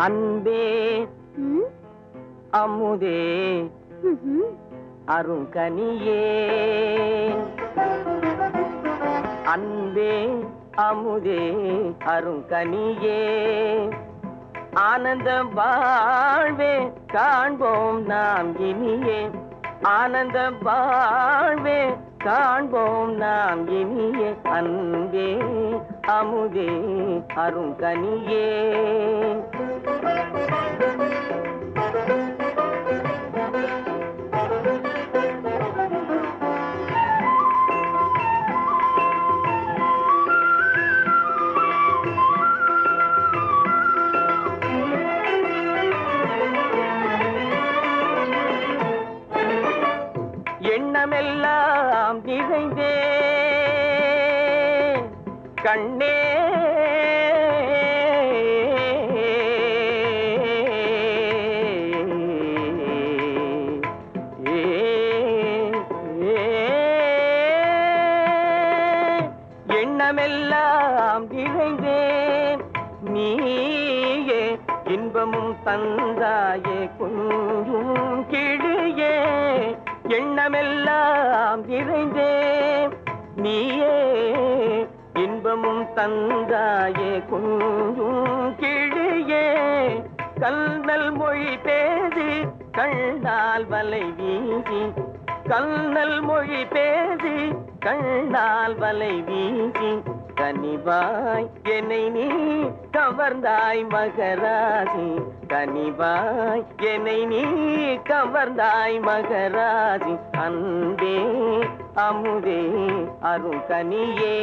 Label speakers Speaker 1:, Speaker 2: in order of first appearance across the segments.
Speaker 1: அன்பே. அமுதே. அருங்கனியே அன்பே அமுதே அருங்கனியே ஆனந்த வாழ்வே காண்போம் நாம் இனியே. ஆனந்த வாழ்வே காண்போம் நாம் இனியே. அன்பே அமுதே அருங்கனியே எண்ணமெல்லாம் நிறைந்தே கண்ணே. ஏ, ஏ, எண்ணமெல்லாம் நிறைந்தேன் நீயே இன்பமும் தந்தாயே குஞ்சும் கிளியே. எண்ணமெல்லாம் நிறைந்தேன் நீயே இன்பமும் தந்தாயே குஞ்சும் கிழியே கல்நல் மொழி பேசி கண்ணால் வலை வீசி. கல்நல் மொழி பேசி கண்ணால் வலை வீசி. கனிவாய் என்னை நீ கவர்ந்தாய் மகராசி கனிவாய் என்னை நீ கவர்ந்தாய் மகராசி அன்பே அமுதே அருங்கனியே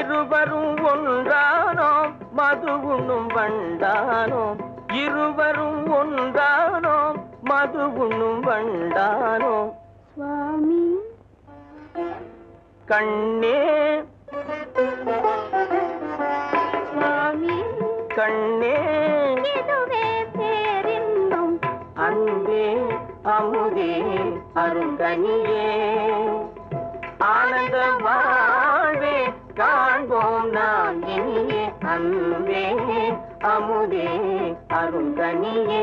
Speaker 1: இருவரும் ஒன்றானோம் மது உண்ணும் வண்டானோம் இருவரும் ஒன்றானோம் மது உண்ணும் வண்டானோம்
Speaker 2: சுவாமி.
Speaker 1: கண்ணே.
Speaker 2: சுவாமி.
Speaker 1: கண்ணே. அன்பே அமுதே அருங்கனியே ஆனந்த அன்பே அமுதே
Speaker 2: அருந்தனியே